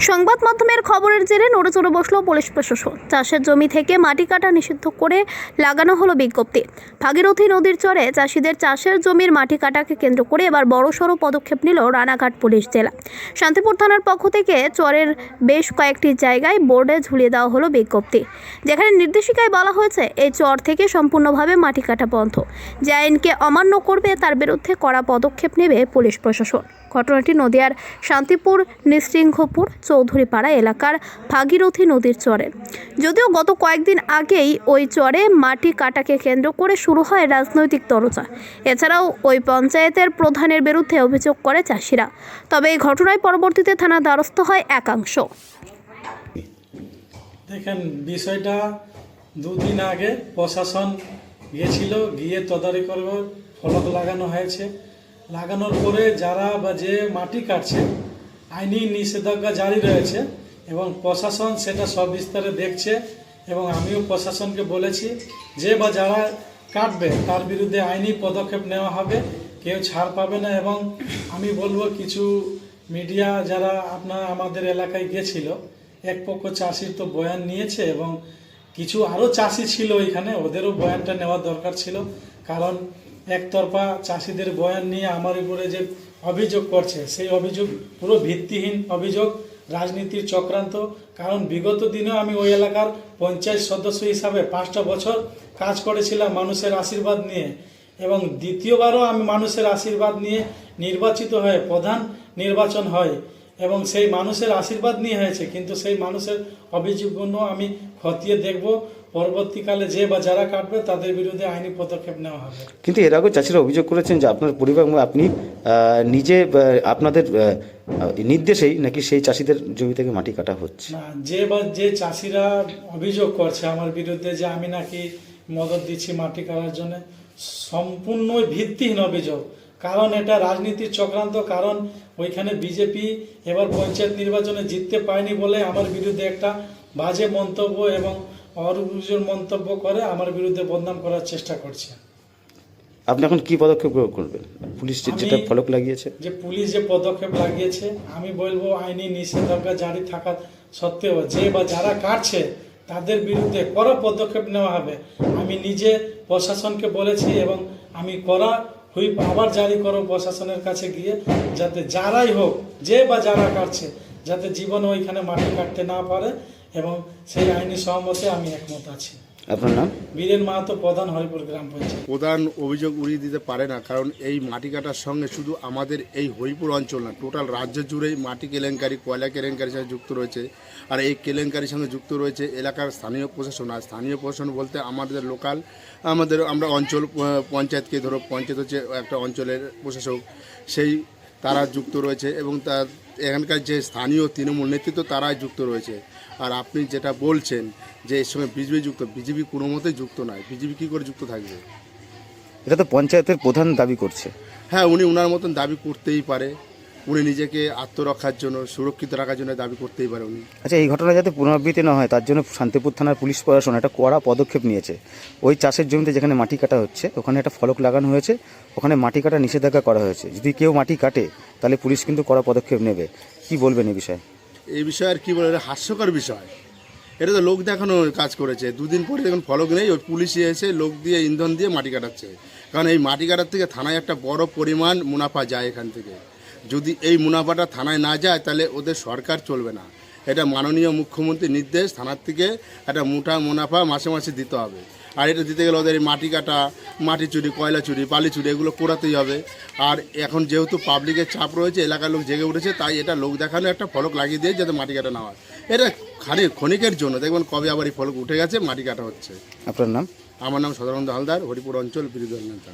সংবাদ মাধ্যমের খবরের জেরে নড়ে চড়ে বসল পুলিশ প্রশাসন। চাষের জমি থেকে মাটি কাটা নিষিদ্ধ করে লাগানো হলো বিজ্ঞপ্তি। ভাগীরথী নদীর চরে চাষিদের চাষের জমির মাটি কাটাকে কেন্দ্র করে এবার বড়সড় পদক্ষেপ নিল রানাঘাট পুলিশ জেলা। শান্তিপুর থানার পক্ষ থেকে চরের বেশ কয়েকটি জায়গায় বোর্ডে ঝুলিয়ে দেওয়া হলো বিজ্ঞপ্তি। যেখানে নির্দেশিকায় বলা হয়েছে, এই চর থেকে সম্পূর্ণভাবে মাটি কাটা বন্ধ। যে আইনকে অমান্য করবে তার বিরুদ্ধে কড়া পদক্ষেপ নেবে পুলিশ প্রশাসন। ঘটনাটি নদিয়ার শান্তিপুর নৃসিংহপুর চৌধুরীপাড়া এলাকার ভাগীরথী নদীর চরে। যদিও গত কয়েকদিন আগেই ওই চরে মাটি কাটাকে কেন্দ্র করে শুরু হয় রাজনৈতিক তরজা। এছাড়াও ওই পঞ্চায়েতের প্রধানের বিরুদ্ধে অভিযোগ করে চাষিরা। তবে এই ঘটনায় পরবর্তীতে থানা দ্বারস্থ হয় একাংশ। দেখেন, বিষয়টা দুদিন আগে প্রশাসন গিয়েছিল গিয়ে তদারকি করবে ফলক লাগানো হয়েছে। লাগানোর পরে যারা বা যে মাটি কাটছে, আইনি নিষেধাজ্ঞা জারি রয়েছে এবং প্রশাসন সেটা সব বিস্তারে দেখছে এবং আমিও প্রশাসনকে বলেছি যে বা যারা কাটবে তার বিরুদ্ধে আইনি পদক্ষেপ নেওয়া হবে, কেউ ছাড় পাবে না এবং আমি বলব কিছু মিডিয়া যারা আপনার আমাদের এলাকায় গিয়েছিল এক পক্ষ চাষির তো বয়ান নিয়েছে এবং কিছু আরও চাষি ছিল এখানে ওদেরও বয়ানটা নেওয়া দরকার ছিল। কারণ একতরফা চাষিদের বয়ান নিয়ে আমার উপরে যে অভিযোগ করছে, সেই অভিযোগ পুরো ভিত্তিহীন অভিযোগ, রাজনীতির চক্রান্ত। কারণ বিগত দিনেও আমি ওই এলাকার পঞ্চায়েত সদস্য হিসাবে পাঁচটা বছর কাজ করেছিলাম মানুষের আশীর্বাদ নিয়ে এবং দ্বিতীয়বারও আমি মানুষের আশীর্বাদ নিয়ে নির্বাচিত হয়ে প্রধান নির্বাচন হয়। এবং সেই মানুষের আশীর্বাদ নিয়ে হয়েছে কিন্তু সেই মানুষের অভিযোগগুলো আমি খতিয়ে দেখব। পরবর্তীকালে যে বা যারা কাটবে তাদের বিরুদ্ধে আইনি পদক্ষেপ নেওয়া হবে। কিন্তু এর আগেও চাষিরা অভিযোগ করেছেন যে আপনার পরিবার আপনি নিজে আপনাদের নির্দেশেই নাকি সেই চাষিদের জমি থেকে মাটি কাটা হচ্ছে? না যে বা যে চাষিরা অভিযোগ করছে আমার বিরুদ্ধে যে আমি নাকি মদত দিচ্ছি মাটি কাটার জন্য সম্পূর্ণ ভিত্তিহীন অভিযোগ। কারণ এটা রাজনীতির চক্রান্ত কারণ ওইখানে বিজেপি এবার পঞ্চায়েত নির্বাচনে জিততে পায়নি বলে আমার বিরুদ্ধে একটা বাজে মন্তব্য এবং অরুজন মন্তব্য করে আমার বিরুদ্ধে বদনাম করার চেষ্টা করছে। আপনি এখন কি পদক্ষেপ গ্রহণ করবেন? পুলিশ যেটা ফলক লাগিয়েছে? যে পুলিশ যে পদক্ষেপ লাগিয়েছে আমি বলব আইনি নিষেধাজ্ঞা জারি থাকা সত্ত্বেও যে বা যারা কাটছে তাদের বিরুদ্ধে কড়া পদক্ষেপ নেওয়া হবে। আমি নিজে প্রশাসনকে বলেছি এবং আমি কড়া হুইপ আবার জারি করো প্রশাসনের কাছে গিয়ে, যাতে যারাই হোক, যে বা যারা কাটছে, যাতে জীবন ওইখানে মাটি কাটতে না পারে এবং সেই আইনি সহমতে আমি একমত আছি। আপনার নাম? বীরেন মাহাতো প্রধান হরিপুর গ্রাম পঞ্চায়েত। প্রধান অভিযোগ উড়িয়ে দিতে পারে না কারণ এই মাটি কাটার সঙ্গে শুধু আমাদের এই হরিপুর অঞ্চল না টোটাল রাজ্য জুড়েই মাটি কেলেঙ্কারি কয়লা কেলেঙ্কারির সঙ্গে যুক্ত রয়েছে। আর এই কেলেঙ্কারির সঙ্গে যুক্ত রয়েছে এলাকার স্থানীয় প্রশাসন। আর স্থানীয় প্রশাসন বলতে আমাদের লোকাল আমাদের আমরা অঞ্চল পঞ্চায়েতকে ধরো পঞ্চায়েত হচ্ছে একটা অঞ্চলের প্রশাসক সেই তারা যুক্ত রয়েছে এবং তার এখানকার যে স্থানীয় তৃণমূল নেতৃত্ব তারাই যুক্ত রয়েছে। আর আপনি যেটা বলছেন যে এর সঙ্গে বিজেপি যুক্ত বিজেপি কোনো মতেই যুক্ত নয়। বিজেপি কী করে যুক্ত থাকবে? এটা তো পঞ্চায়েতের প্রধান দাবি করছে। হ্যাঁ উনি ওনার মতন দাবি করতেই পারে। উনি নিজেকে আত্মরক্ষার জন্য সুরক্ষিত রাখার জন্য দাবি করতেই পারে উনি। আচ্ছা এই ঘটনা যাতে পুনরাবৃত্তি না হয় তার জন্য শান্তিপুর থানার পুলিশ প্রশাসন একটা কড়া পদক্ষেপ নিয়েছে। ওই চাষের জমিতে যেখানে মাটি কাটা হচ্ছে ওখানে একটা ফলক লাগানো হয়েছে ওখানে মাটি কাটা নিষেধাজ্ঞা করা হয়েছে। যদি কেউ মাটি কাটে তাহলে পুলিশ কিন্তু কড়া পদক্ষেপ নেবে। কি বলবেন এই বিষয়ে? এই বিষয়ে আর কি বলে এটা হাস্যকর বিষয়। এটা তো লোক দেখানো কাজ করেছে। দুদিন পরে যখন ফলক নেই ওই পুলিশে এসে লোক দিয়ে ইন্ধন দিয়ে মাটি কাটাচ্ছে। কারণ এই মাটি কাটার থেকে থানায় একটা বড় পরিমাণ মুনাফা যায় এখান থেকে। যদি এই মুনাফাটা থানায় না যায় তাহলে ওদের সরকার চলবে না। এটা মাননীয় মুখ্যমন্ত্রীর নির্দেশ থানার থেকে একটা মোটা মুনাফা মাসে মাসে দিতে হবে। আর এটা দিতে গেলে ওদের মাটি কাটা মাটি চুরি কয়লা চুরি বালি চুরি এগুলো করাতেই হবে। আর এখন যেহেতু পাবলিকের চাপ রয়েছে এলাকার লোক জেগে উঠেছে তাই এটা লোক দেখানো একটা ফলক লাগিয়ে দিয়ে যাতে মাটি কাটা না হয়। এটা খালি ক্ষণিকের জন্য। দেখবেন কবে আবার এই ফলক উঠে গেছে মাটি কাটা হচ্ছে। আপনার নাম? আমার নাম সদানন্দ হালদার হরিপুর অঞ্চল বিরোধী নেতা।